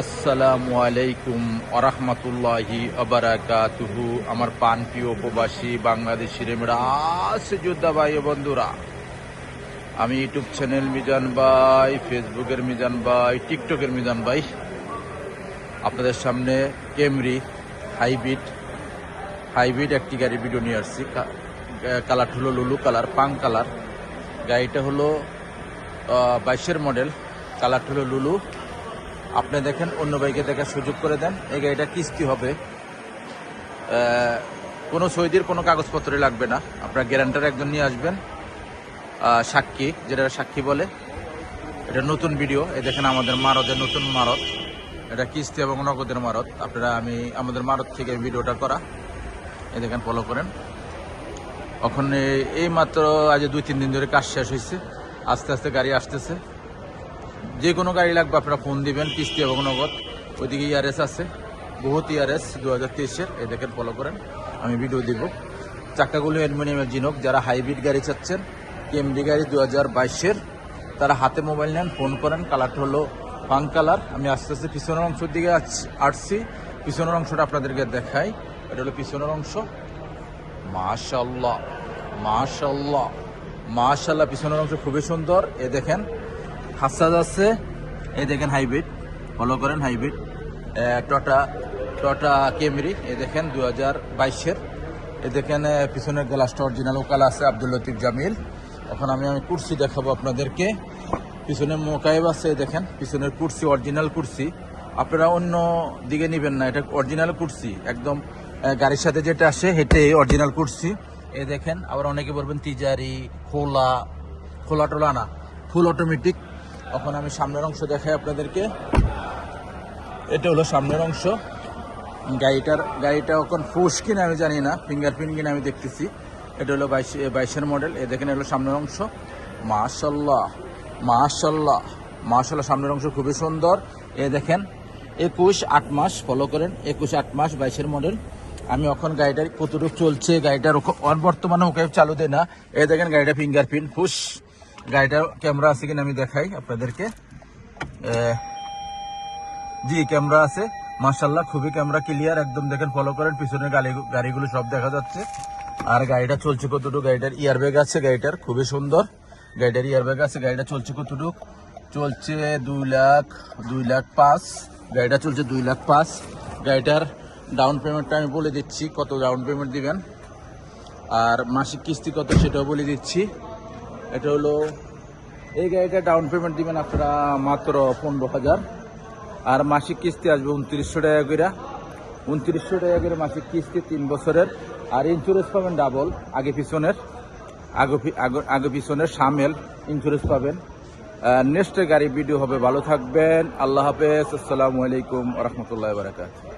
আসসালামু আলাইকুম আরহামতুল্লাহি আবারাকাতুহু। আমার পান প্রিয় উপবাসী বাংলাদেশি রেমরা আছে যোদ্ধা ভাই বন্ধুরা, আমি ইউটিউব চ্যানেল মিজান ভাই, ফেসবুকের মিজান ভাই, টিকটকের মিজান ভাই, আপনাদের সামনে কেমরি হাইব্রিড হাইব্রিড একটি গাড়ি ভিডিও নিয়ে আসছি। কালার হলো লুলু কালার পাং কালার গাড়িটা হলো বাইশের মডেল কালার হলো লুলু। আপনি দেখেন, অন্য বাইকে দেখার সুযোগ করে দেন। এই গাড়িটা কিস্তি হবে। কোনো সৈদির কোনো কাগজপত্রে লাগবে না। আপনার গ্যারান্টার একজন নিয়ে আসবেন। সাক্ষী, যেটা সাক্ষী বলে। এটা নতুন ভিডিও। এ দেখেন, আমাদের মারতের নতুন মারত এটা কিস্তি এবং নগদের মারত আপনারা, আমি, আমাদের মারত থেকে ভিডিওটা করা। এ দেখেন ফলো করেন। ওখানে এই মাত্র আজ দুই, তিন দিন ধরে কাজ শেষ হয়েছে আস্তে আস্তে গাড়ি আসতেছে। যে কোনো গাড়ি লাগবে, আপনারা ফোন দিবেন, কিস্তি এবং নগদ। ওইদিকে ইয়ারএস আছে, বহুত ইয়ারএস দু হাজার তেইশের, এই দেখেন ফলো করেন। আমি ভিডিও দিব। চাক্কাগুলো অ্যালুমিনিয়ামের জিনক, যারা হাইব্রিড গাড়ি চাচ্ছেন কেমডি গাড়ি দু হাজার বাইশের, তারা হাতে মোবাইল নেন ফোন করেন। কালারটা হলো পাং কালার আমি আস্তে আস্তে পিছনের অংশের দিকে আসছি পিছনের অংশটা আপনাদেরকে দেখাই। এটা হলো পিছনের অংশ। মাশাল্লাহ মাশাল্লাহ মাশাল্লাহ পিছনের অংশ খুবই সুন্দর। এ দেখেন হাসাজ আছে। এই দেখেন হাইব্রিড। ফলো করেন হাইব্রিড। টটা টটা কেমরি। এ দেখেন দু হাজার বাইশের। এ দেখেন পিছনের গ্লাসটা অরিজিনাল ওকাল আছে, আব্দুল লতিফ জামিল। এখন আমি আমি কুর্সি দেখাবো আপনাদেরকে। পিছনে মোকাইব আছে দেখেন। পিছনের কুর্সি অরিজিনাল কুর্সি। আপনারা অন্য দিকে নেবেন না, এটা অরিজিনাল কুর্সি। একদম গাড়ির সাথে যেটা আসে, হেঁটে অরিজিনাল কুর্সি। এ দেখেন, আবার অনেকে বলবেন তিজারি, খোলা খোলা টোলা না। ফুল অটোমেটিক এখন আমি সামনের অংশ দেখাই আপনাদেরকে। এটা হলো সামনের অংশ। গাড়িটার গাড়িটা এখন ফুস কিনা আমি জানি না, ফিঙ্গারপ্রিন্ট কিনা আমি দেখতেছি। এটা হলো বাইশ বাইশের মডেল। এ দেখেন, এটা হলো সামনের অংশ। মাশাল্লাহ মাশাল্লাহ মাশাল্লাহ সামনের অংশ খুবই সুন্দর। এ দেখেন, একুশ আট মাস ফলো করেন, একুশ আট মাস, বাইশের মডেল। আমি এখন গাড়িটার কতটুকু চলছে, গাড়িটার বর্তমানে ওকে চালু দেয় না। এ দেখেন, গাড়িটা ফিঙ্গারপ্রিন্ট ফুস গাড়িটার ক্যামেরা আছে কিনা আমি দেখাই আপনাদেরকে। জি, ক্যামেরা আছে। মাশাল্লাহ খুবই ক্যামেরা ক্লিয়ার, একদম দেখেন ফলো করেন, পিছনের গাড়ি, গাড়িগুলো সব দেখা যাচ্ছে। আর গাড়িটা চলছে কতটুকু? গাড়িটার ইয়ার ব্যাগ আছে, গাড়িটার, খুবই সুন্দর। গাড়িটার ইয়ার ব্যাগ আছে, গাড়িটা চলছে কতটুকু? চলছে দুই লাখ দুই লাখ পাঁচ। গাড়িটা চলছে দুই লাখ পাঁচ। গাড়িটার ডাউন পেমেন্টটা আমি বলে দিচ্ছি, কত ডাউন পেমেন্ট দিবেন? আর মাসিক কিস্তি কত সেটাও বলে দিচ্ছি। এটা হলো, এই গাড়িটা ডাউন পেমেন্ট দিবেন আপনারা মাত্র পনেরো হাজার। আর মাসিক কিস্তি আসবে উনত্রিশশো টাকা করে উনত্রিশশো টাকা করে মাসিক কিস্তি তিন বছরের। আর ইন্স্যুরেন্স পাবেন ডাবল আগে পিছনের, আগে আগে- পিছনের সামেল ইন্স্যুরেন্স পাবেন। নেক্সট গাড়ি ভিডিও হবে। ভালো থাকবেন। আল্লাহ হাফেজ। আসসালামু আলাইকুম রহমতুল্লাহ বারাকাত